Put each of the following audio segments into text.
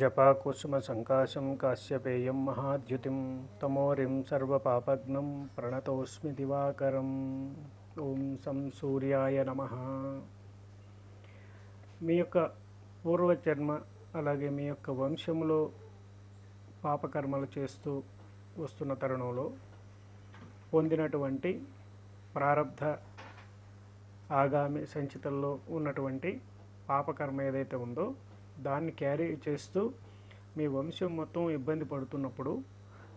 జపాకుసుమ సంకాశం కాశ్యపేయం మహాద్యుతిం తమోరిం సర్వపాపగ్నం ప్రణతోస్మి దివాకరం. ఓం సం సూర్యాయ నమ. మీ యొక్క పూర్వజన్మ అలాగే మీ యొక్క వంశంలో పాపకర్మలు చేస్తూ వస్తున్న తరుణంలో పొందినటువంటి ప్రారబ్ధ ఆగామి సంచితల్లో ఉన్నటువంటి పాపకర్మ ఏదైతే ఉందో దాన్ని క్యారీ చేస్తూ మీ వంశం మొత్తం ఇబ్బంది పడుతున్నప్పుడు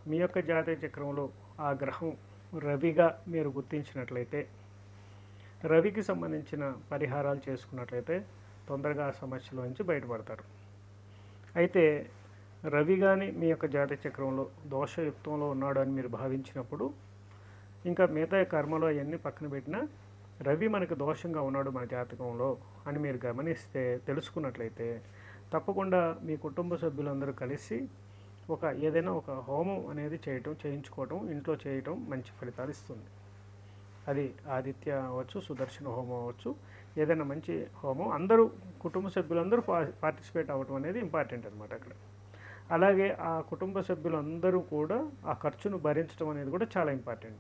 మీ యొక్క జాతీయ చక్రంలో ఆ గ్రహం రవిగా మీరు గుర్తించినట్లయితే రవికి సంబంధించిన పరిహారాలు చేసుకున్నట్లయితే తొందరగా ఆ సమస్యల నుంచి బయటపడతారు. అయితే రవి కానీ మీ యొక్క జాతీయ చక్రంలో దోషయుక్తంలో ఉన్నాడు అని మీరు భావించినప్పుడు ఇంకా మిగతా కర్మలో అవన్నీ పక్కన పెట్టినా రవి మనకు దోషంగా ఉన్నాడు మన జాతకంలో అని మీరు గమనిస్తే తెలుసుకున్నట్లయితే తప్పకుండా మీ కుటుంబ సభ్యులందరూ కలిసి ఒక ఏదైనా ఒక హోమం అనేది చేయటం చేయించుకోవటం ఇంట్లో చేయటం మంచి ఫలితాలు ఇస్తుంది. అది ఆదిత్య అవ్వచ్చు సుదర్శన హోమం అవ్వచ్చు ఏదైనా మంచి హోమం. అందరూ కుటుంబ సభ్యులందరూ పా- పార్టిసిపేట్ అవ్వటం అనేది ఇంపార్టెంట్ అనమాట అక్కడ. అలాగే ఆ కుటుంబ సభ్యులందరూ కూడా ఆ ఖర్చును భరించడం అనేది కూడా చాలా ఇంపార్టెంట్.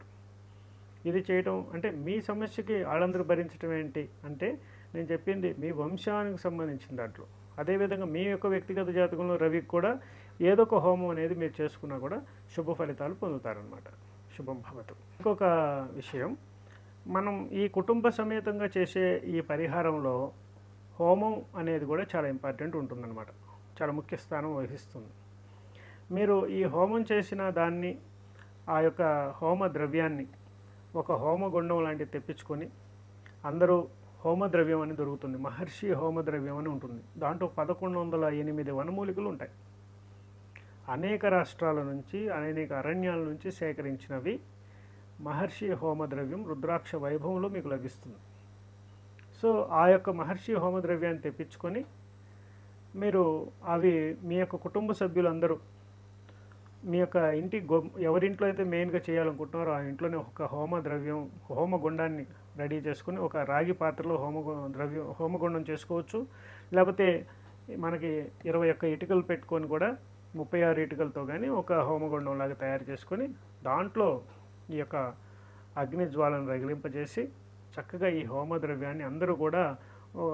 ఇది చేయటం అంటే మీ సమస్యకి వాళ్ళందరూ భరించడం ఏంటి అంటే నేను చెప్పింది మీ వంశానికి సంబంధించిన దాంట్లో. అదేవిధంగా మీ యొక్క వ్యక్తిగత జాతకంలో రవికి కూడా ఏదో ఒక హోమం అనేది మీరు చేసుకున్నా కూడా శుభ ఫలితాలు పొందుతారనమాట శుభం భవతు. ఇంకొక విషయం మనం ఈ కుటుంబ సమేతంగా చేసే ఈ పరిహారంలో హోమం అనేది కూడా చాలా ఇంపార్టెంట్ ఉంటుందన్నమాట. చాలా ముఖ్య స్థానం వహిస్తుంది. మీరు ఈ హోమం చేసిన దాన్ని ఆ యొక్క హోమ ద్రవ్యాన్ని ఒక హోమగుండం లాంటిది తెప్పించుకొని అందరూ హోమద్రవ్యం అని దొరుకుతుంది. మహర్షి హోమద్రవ్యం అని ఉంటుంది. దాంట్లో పదకొండు వందల ఎనిమిది వనమూలికలు ఉంటాయి. అనేక రాష్ట్రాల నుంచి అనేక అరణ్యాల నుంచి సేకరించినవి మహర్షి హోమద్రవ్యం రుద్రాక్ష వైభవంలో మీకు లభిస్తుంది. సో ఆ యొక్క మహర్షి హోమద్రవ్యాన్ని తెప్పించుకొని మీరు అవి మీ యొక్క కుటుంబ సభ్యులందరూ మీ యొక్క ఇంటి గొ ఎవరింట్లో అయితే మెయిన్గా చేయాలనుకుంటున్నారో ఆ ఇంట్లోనే ఒక హోమ ద్రవ్యం హోమ గుండాన్ని రెడీ చేసుకుని ఒక రాగి పాత్రలో హోమ ద్రవ్యం హోమగుండం చేసుకోవచ్చు. లేకపోతే మనకి ఇరవై ఒక్క ఇటుకలు పెట్టుకొని కూడా ముప్పై ఆరు ఇటుకలతో కానీ ఒక హోమగుండం లాగా తయారు చేసుకొని దాంట్లో ఈ యొక్క అగ్ని జ్వాలను రగిలింపజేసి చక్కగా ఈ హోమ ద్రవ్యాన్ని అందరూ కూడా ఓ,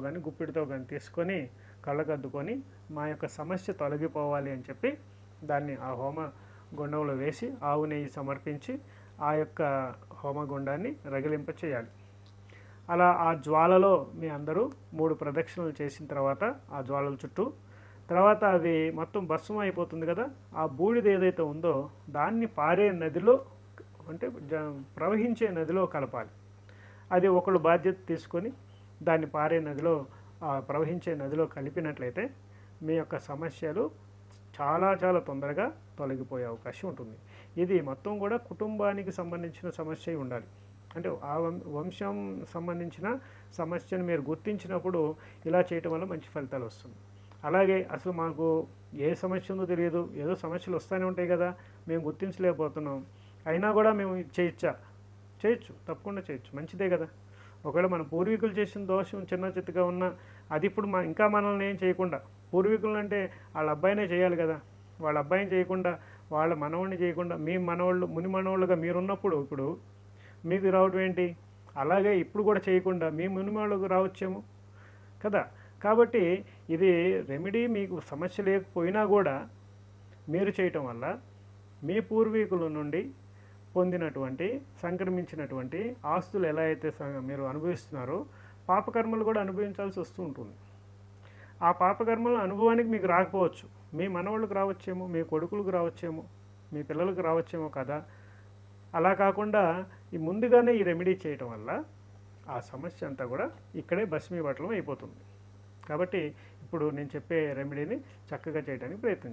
కానీ గుప్పిడితో కానీ తీసుకొని కళ్ళకద్దుకొని మా యొక్క సమస్య తొలగిపోవాలి అని చెప్పి దాన్ని ఆ హోమ గుండంలో వేసి ఆవు నెయ్యి సమర్పించి ఆ యొక్క హోమగుండాన్ని రగిలింప చేయాలి. అలా ఆ జ్వాలలో మీ అందరూ మూడు ప్రదక్షిణలు చేసిన తర్వాత ఆ జ్వాలల చుట్టూ తర్వాత అది మొత్తం భస్మం అయిపోతుంది కదా ఆ బూడిద ఏదైతే ఉందో దాన్ని పారే నదిలో అంటే జ- ప్రవహించే నదిలో కలపాలి. అది ఒకళ్ళు బాధ్యత తీసుకొని దాన్ని పారే నదిలో ప్రవహించే నదిలో కలిపినట్లయితే మీ యొక్క సమస్యలు చాలా చాలా తొందరగా తొలగిపోయే అవకాశం ఉంటుంది. ఇది మొత్తం కూడా కుటుంబానికి సంబంధించిన సమస్య ఉండాలి. అంటే ఆ వం- వంశం సంబంధించిన సమస్యను మీరు గుర్తించినప్పుడు ఇలా చేయటం వల్ల మంచి ఫలితాలు వస్తుంది. అలాగే అసలు మాకు ఏ సమస్య ఉందో తెలియదు. ఏదో సమస్యలు వస్తూనే ఉంటాయి కదా. మేము గుర్తించలేకపోతున్నాం. అయినా కూడా మేము చేయొచ్చా? చేయొచ్చు. తప్పకుండా చేయొచ్చు. మంచిదే కదా. ఒకవేళ మన పూర్వీకులు చేసిన దోషం చిన్న చిత్తగా ఉన్నా అది ఇప్పుడు మా ఇంకా మనల్ని ఏం చేయకుండా పూర్వీకులు అంటే వాళ్ళ అబ్బాయినే చేయాలి కదా. వాళ్ళ అబ్బాయిని చేయకుండా వాళ్ళ మనవాడిని చేయకుండా మీ మనవాళ్ళు ముని మనవాళ్ళుగా మీరున్నప్పుడు ఇప్పుడు మీకు రావటం ఏంటి? అలాగే ఇప్పుడు కూడా చేయకుండా మీ ముని రావచ్చాము రావచ్చేమో కదా. కాబట్టి ఇది రెమెడీ మీకు సమస్య లేకపోయినా కూడా మీరు చేయటం వల్ల మీ పూర్వీకుల నుండి పొందినటువంటి సంక్రమించినటువంటి ఆస్తులు ఎలా అయితే మీరు అనుభవిస్తున్నారో పాపకర్మలు కూడా అనుభవించాల్సి వస్తూ ఉంటుంది. ఆ పాపకర్మల అనుభవానికి మీకు రాకపోవచ్చు. మీ మనవాళ్ళకి రావచ్చేమో మీ కొడుకులకు రావచ్చేమో మీ పిల్లలకు రావచ్చేమో కదా. అలా కాకుండా ఈ ముందుగానే ఈ రెమెడీ చేయటం వల్ల ఆ సమస్య అంతా కూడా ఇక్కడే భస్మీపట్లం అయిపోతుంది. కాబట్టి ఇప్పుడు నేను చెప్పే రెమెడీని చక్కగా చేయడానికి ప్రయత్నం